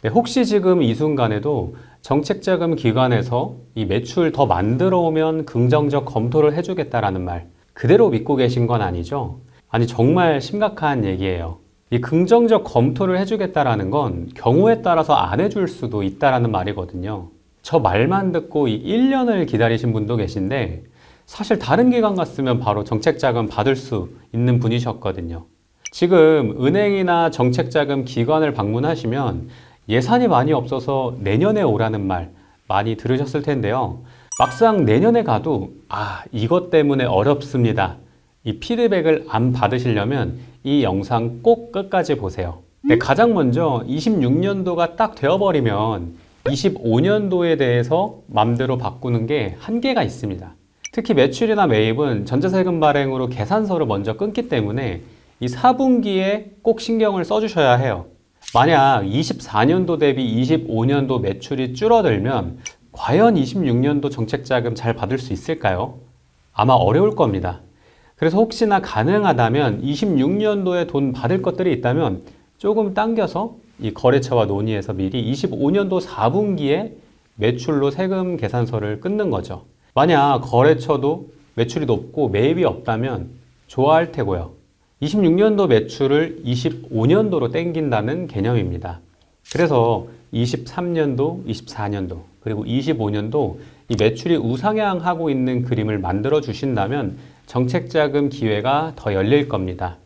네, 혹시 지금 이 순간에도 정책자금 기관에서 이 매출 더 만들어 오면 긍정적 검토를 해주겠다라는 말 그대로 믿고 계신 건 아니죠? 아니 정말 심각한 얘기예요. 이 긍정적 검토를 해주겠다라는 건 경우에 따라서 안 해줄 수도 있다라는 말이거든요. 저 말만 듣고 이 1년을 기다리신 분도 계신데 사실 다른 기관 갔으면 바로 정책자금 받을 수 있는 분이셨거든요. 지금 은행이나 정책자금 기관을 방문하시면 예산이 많이 없어서 내년에 오라는 말 많이 들으셨을 텐데요. 막상 내년에 가도 아, 이것 때문에 어렵습니다. 이 피드백을 안 받으시려면 이 영상 꼭 끝까지 보세요. 네, 가장 먼저 26년도가 딱 되어버리면 25년도에 대해서 맘대로 바꾸는 게 한계가 있습니다. 특히 매출이나 매입은 전자세금 발행으로 계산서를 먼저 끊기 때문에 이 4분기에 꼭 신경을 써주셔야 해요. 만약 24년도 대비 25년도 매출이 줄어들면 과연 26년도 정책 자금 잘 받을 수 있을까요? 아마 어려울 겁니다. 그래서 혹시나 가능하다면 26년도에 돈 받을 것들이 있다면 조금 당겨서 이 거래처와 논의해서 미리 25년도 4분기에 매출로 세금 계산서를 끊는 거죠. 만약 거래처도 매출이 높고 매입이 없다면 좋아할 테고요. 26년도 매출을 25년도로 땡긴다는 개념입니다. 그래서 23년도, 24년도, 그리고 25년도 이 매출이 우상향하고 있는 그림을 만들어 주신다면 정책자금 기회가 더 열릴 겁니다.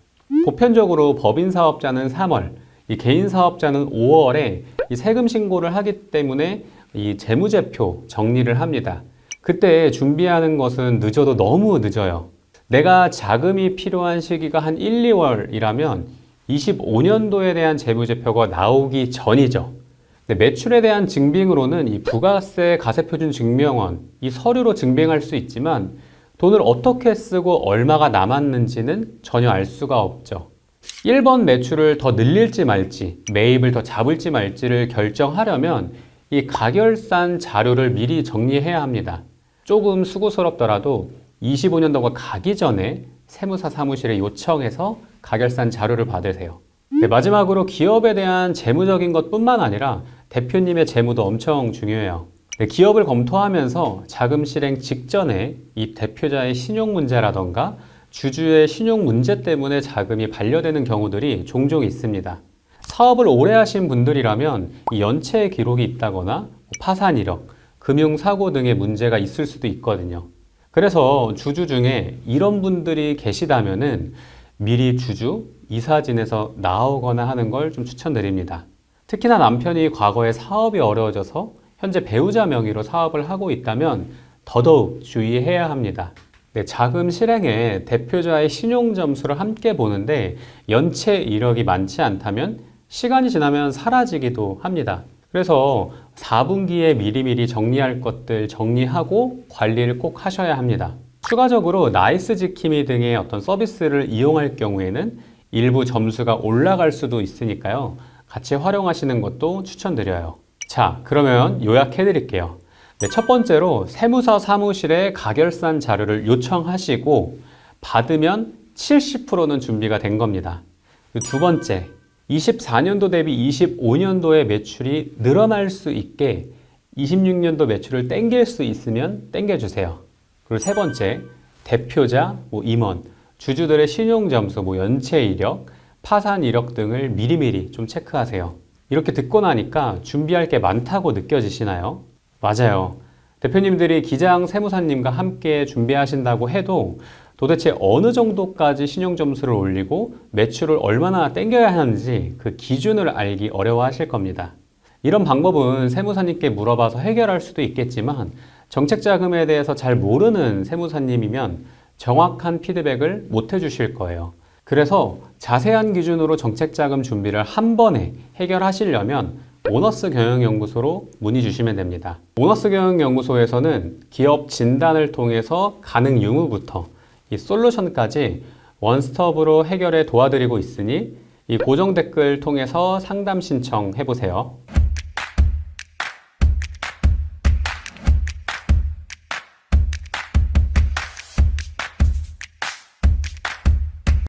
보편적으로 법인 사업자는 3월, 이 개인 사업자는 5월에 이 세금 신고를 하기 때문에 이 재무제표 정리를 합니다. 그때 준비하는 것은 늦어도 너무 늦어요. 내가 자금이 필요한 시기가 한 1, 2월이라면 25년도에 대한 재무제표가 나오기 전이죠. 매출에 대한 증빙으로는 이 부가세 가세표준 증명원 이 서류로 증빙할 수 있지만 돈을 어떻게 쓰고 얼마가 남았는지는 전혀 알 수가 없죠. 1번 매출을 더 늘릴지 말지, 매입을 더 잡을지 말지를 결정하려면 이 가결산 자료를 미리 정리해야 합니다. 조금 수고스럽더라도 25년도가 가기 전에 세무사 사무실에 요청해서 가결산 자료를 받으세요. 네, 마지막으로 기업에 대한 재무적인 것뿐만 아니라 대표님의 재무도 엄청 중요해요. 네, 기업을 검토하면서 자금 실행 직전에 이 대표자의 신용 문제라던가 주주의 신용 문제 때문에 자금이 반려되는 경우들이 종종 있습니다. 사업을 오래 하신 분들이라면 이 연체 기록이 있다거나 파산 이력, 금융사고 등의 문제가 있을 수도 있거든요. 그래서 주주 중에 이런 분들이 계시다면은 미리 주주 이사진에서 나오거나 하는 걸 좀 추천드립니다. 특히나 남편이 과거에 사업이 어려워져서 현재 배우자 명의로 사업을 하고 있다면 더더욱 주의해야 합니다. 네, 자금 실행에 대표자의 신용 점수를 함께 보는데 연체 이력이 많지 않다면 시간이 지나면 사라지기도 합니다. 그래서 4분기에 미리미리 정리할 것들 정리하고 관리를 꼭 하셔야 합니다. 추가적으로 나이스 지킴이 등의 어떤 서비스를 이용할 경우에는 일부 점수가 올라갈 수도 있으니까요. 같이 활용하시는 것도 추천드려요. 자, 그러면 요약해 드릴게요. 네, 첫 번째로 세무사 사무실에 가결산 자료를 요청하시고 받으면 70%는 준비가 된 겁니다. 두 번째, 24년도 대비 25년도의 매출이 늘어날 수 있게 26년도 매출을 땡길 수 있으면 땡겨주세요. 그리고 세 번째, 대표자, 뭐 임원, 주주들의 신용 점수, 뭐 연체 이력, 파산 이력 등을 미리미리 좀 체크하세요. 이렇게 듣고 나니까 준비할 게 많다고 느껴지시나요? 맞아요. 대표님들이 기장 세무사님과 함께 준비하신다고 해도 도대체 어느 정도까지 신용 점수를 올리고 매출을 얼마나 땡겨야 하는지 그 기준을 알기 어려워 하실 겁니다. 이런 방법은 세무사님께 물어봐서 해결할 수도 있겠지만 정책 자금에 대해서 잘 모르는 세무사님이면 정확한 피드백을 못 해주실 거예요. 그래서 자세한 기준으로 정책 자금 준비를 한 번에 해결하시려면 오너스 경영연구소로 문의 주시면 됩니다. 오너스 경영연구소에서는 기업 진단을 통해서 가능 유무부터 이 솔루션까지 원스톱으로 해결에 도와드리고 있으니 이 고정 댓글 통해서 상담 신청해 보세요.